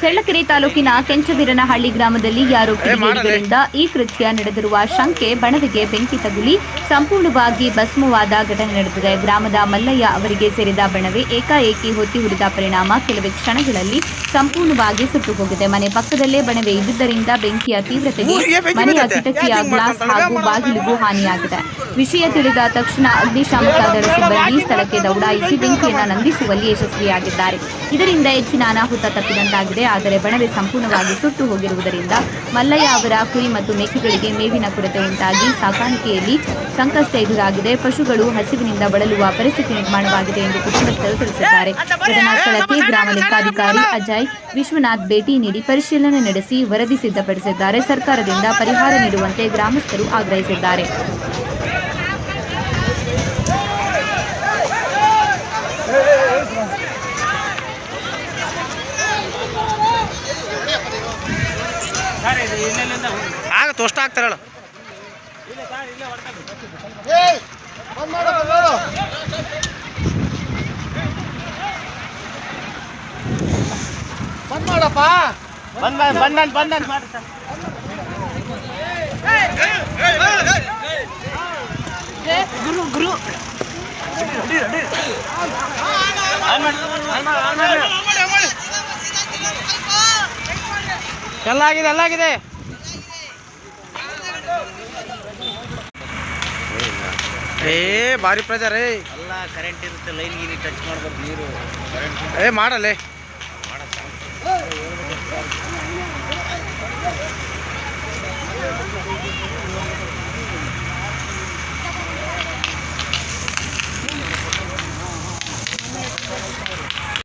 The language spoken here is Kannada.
ಚಳ್ಳಕೆರೆ ತಾಲೂಕಿನ ಕೆಂಚವೀರನಹಳ್ಳಿ ಗ್ರಾಮದಲ್ಲಿ ಯಾರೋ ಕಿಡಿಗೇಡಿಗಳಿಂದ ಈ ಕೃತ್ಯ ನಡೆದಿರುವ ಶಂಕೆ ಬಣವೆಗೆ ಬೆಂಕಿ ತಗುಲಿ ಸಂಪೂರ್ಣವಾಗಿ ಭಸ್ಮವಾದ ಘಟನೆ ನಡೆದಿದೆ. ಗ್ರಾಮದ ಮಲ್ಲಯ್ಯ ಅವರಿಗೆ ಸೇರಿದ ಬಣವೆ ಏಕಾಏಕಿ ಹೊತ್ತಿ ಉರಿದ ಪರಿಣಾಮ. ಕೆಲವೇ ಕ್ಷಣಗಳಲ್ಲಿ ಸಂಪೂರ್ಣವಾಗಿ ಸುಟ್ಟು ಹೋಗಿದೆ. ಮನೆ ಪಕ್ಕದಲ್ಲೇ ಬಣವೆ ಇದ್ದುದರಿಂದ ಬೆಂಕಿಯ ತೀವ್ರತೆಗೆ ಮನೆಯ ಕಿಟಕಿಯ ಗ್ಲಾಸ್ ಹಾಗೂ ಬಾಗಿಲಿಗೂ ಹಾನಿಯಾಗಿದೆ. ವಿಷಯ ತಿಳಿದ ತಕ್ಷಣ ಅಗ್ನಿಶಾಮಕ ದಳ ಸಿಬ್ಬಂದಿ ಸ್ಥಳಕ್ಕೆ ದೌಡಾಯಿಸಿ ಬೆಂಕಿಯನ್ನು ನಂದಿಸುವಲ್ಲಿ ಯಶಸ್ವಿಯಾಗಿದ್ದಾರೆ. ಇದರಿಂದ ಹೆಚ್ಚಿನ ಅನಾಹುತ ತಪ್ಪಿದಂತಾಗಿದೆ. ಆದರೆ ಬಣವೆ ಸಂಪೂರ್ಣವಾಗಿ ಸುಟ್ಟು ಹೋಗಿರುವುದರಿಂದ ಮಲ್ಲಯ್ಯ ಅವರ ಕುರಿ ಮತ್ತು ಮೇಕೆಗಳಿಗೆ ಮೇವಿನ ಕೊರತೆ ಉಂಟಾಗಿ ಸಾಕಾಣಿಕೆಯಲ್ಲಿ ಸಂಕಷ್ಟ ಎದುರಾಗಿದೆ. ಪಶುಗಳು ಹಸಿವಿನಿಂದ ಬಳಲುವ ಪರಿಸ್ಥಿತಿ ನಿರ್ಮಾಣವಾಗಿದೆ ಎಂದು ಕುಟುಂಬಸ್ಥರು ತಿಳಿಸಿದ್ದಾರೆ. ಘಟನಾ ಸ್ಥಳಕ್ಕೆ ಗ್ರಾಮ ಲೆಕ್ಕಾಧಿಕಾರಿ ಅಜಯ್ ವಿಶ್ವನಾಥ್ ಭೇಟಿ ನೀಡಿ ಪರಿಶೀಲನೆ ನಡೆಸಿ ವರದಿ ಸಿದ್ಧಪಡಿಸಿದ್ದಾರೆ. ಸರ್ಕಾರದಿಂದ ಪರಿಹಾರ ನೀಡುವಂತೆ ಗ್ರಾಮಸ್ಥರು ಆಗ್ರಹಿಸಿದ್ದಾರೆ. ಆಗತ್ತೆ ತೋಷ್ಟ ಆಗ್ತಾರಲ್ಲ ಬಂದ್ ಮಾಡಪ್ಪ ಬಂದ ಬಂದನ್ ಬಂದನ್ ಗುರು ಗುರು ಎಲ್ಲ ಆಗಿದೆ ಏ ಭಾರಿ ಪ್ರಜಾ ರೀ. ಅಲ್ಲ ಕರೆಂಟ್ ಇರುತ್ತೆ ಲೈನ್ ಗೀನಿ ಟಚ್ ಮಾಡ್ಬೇಕು ನೀರು. ಏ ಮಾಡಲ್ಲೇ